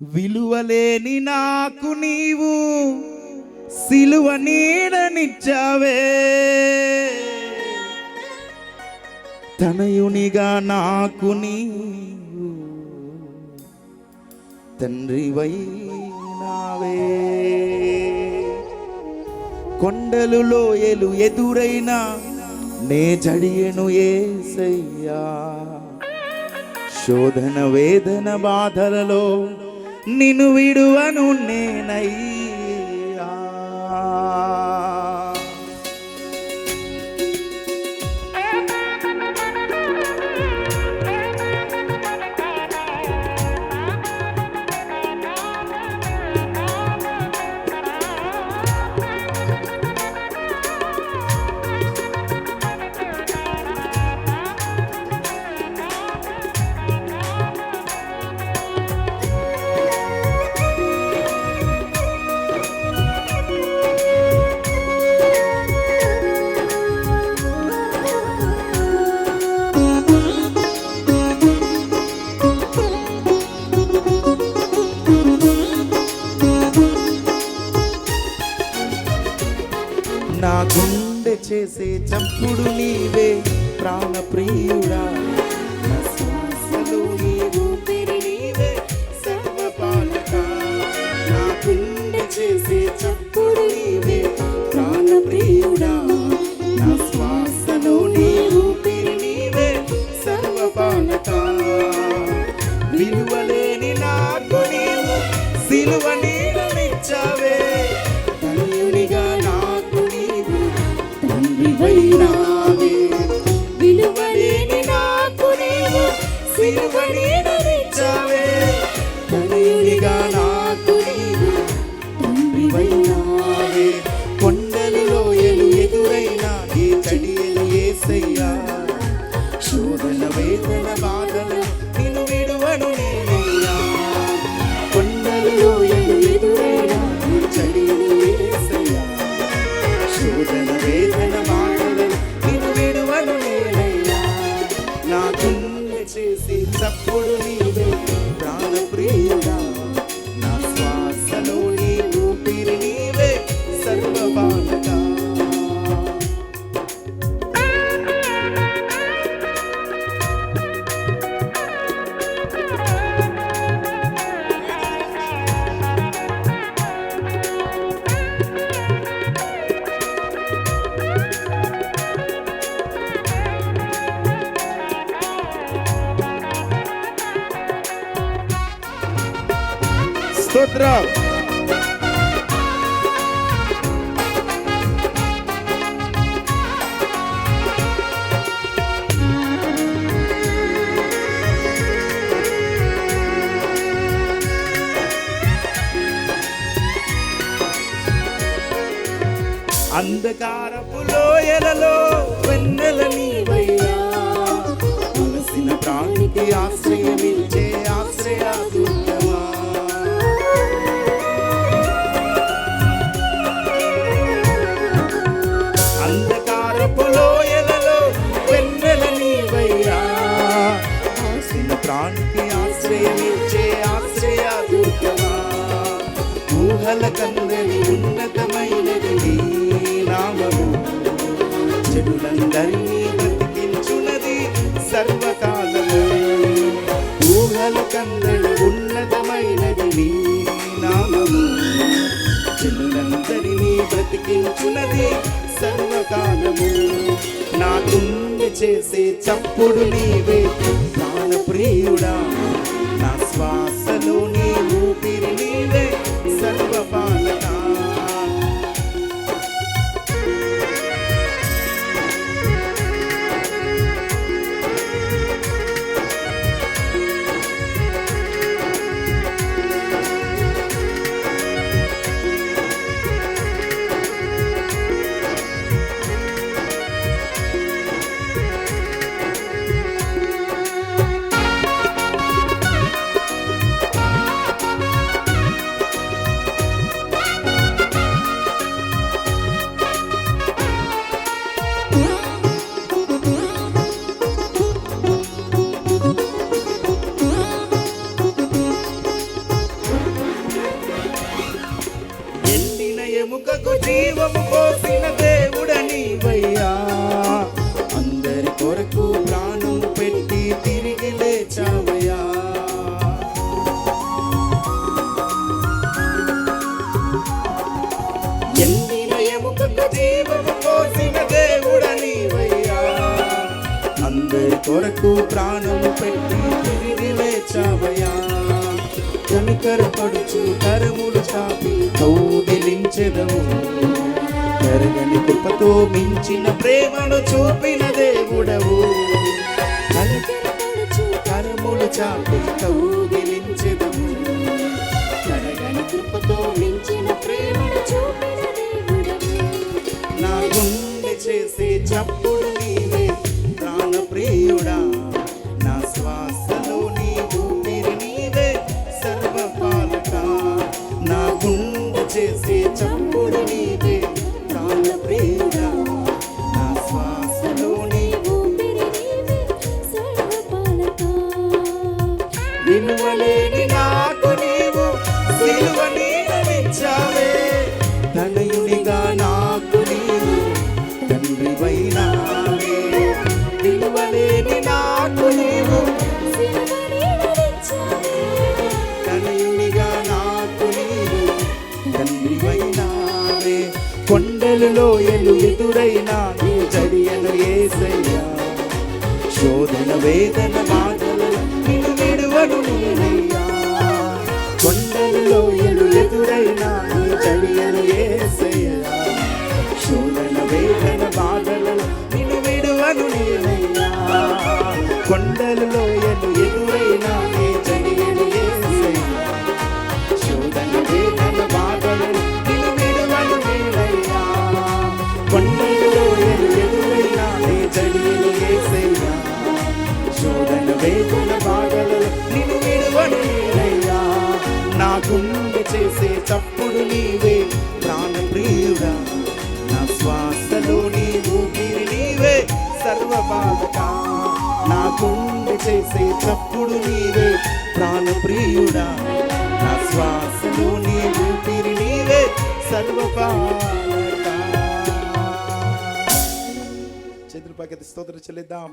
విలువలేని నాకు నీవు సిలువ నీడనిచ్చావే తనయునిగా నాకు నీవు తండ్రివైనావే. కొండలు లోయలు ఎదురైనా నే జడియను ఏసయ్యా. శోధన వేదన బాధలలో నిన్ను విడువను నేనయ్యా. గుండె చేసే చప్పుడు నీవే ప్రాణప్రియుడా. నా గుండె చేసే చప్పుడు నీవే ప్రాణప్రియుడా. నా శ్వాసలో నీ ఊపిరి నీవే సర్వపాలక విలువలేని నాకు నీవు సిలువ సిలువ నీడనిచ్చావే ధన్యునిగా నాకు నీవు తండ్రివైనావే కొండలు లోయలు ఏసయ్యా. శోధన వేదన చేసి తప్పుడు నీవే ప్రాణప్రియ స్తోత్రం అంధకారపు లోయలలో వెన్నెల ఆశ్రయమిచ్చే ఆశ్రయ దుర్గమా? ఊహల కందని ఉన్నతమైనది నీ నామము. చెడులందరినీ బ్రతికించున్నది సర్వకాలము. ఊహల కందని ఉన్నతమైనది నీ నామము. చెడులందరినీ బ్రతికించున్నది సర్వకాలము. నా గుండె చేసే చప్పుడు నీవే. ప్రాణ ప్రియుడా శ్వాసలో నీ ఊపిరి ఎండిన జీవము పోసిన దేవుడనివయ్యా అందరి కొరకు ప్రాణము పెట్టి తిరిగి లేచావయ్యా. కనికర పడుచు కరములు చాపి కౌగిలించెదవు కరగని కృపతో మించిన ప్రేమను చూపిన దేవుడవు. కనికరపడుచు కరములు చాపి కౌగిలించెదవు కరగని కృపతో విలువలేని నాకు నీవు సిలువ నీడనిచ్చావే. తనయునిగా కొండలలో ఎలు ఎదురైనా నీ చడియను ఏసయ్యా. శోధన వేదన బాధలు నిన్ను విడువను నేనయ్యా. కొండలలో ఎలు గుండె చేసే చప్పుడు నీవే ప్రాణ ప్రియుడా. నా శ్వాసలో నీ ఊపిరి నీవే సర్వబాధక. నా గుండె చేసే చప్పుడు నీవే ప్రాణ ప్రియుడా. నా శ్వాసలో నీ ఊపిరి నీవే సర్వపాలక చేతులు పక్కన స్తోత్రం చెల్లిద్దాం.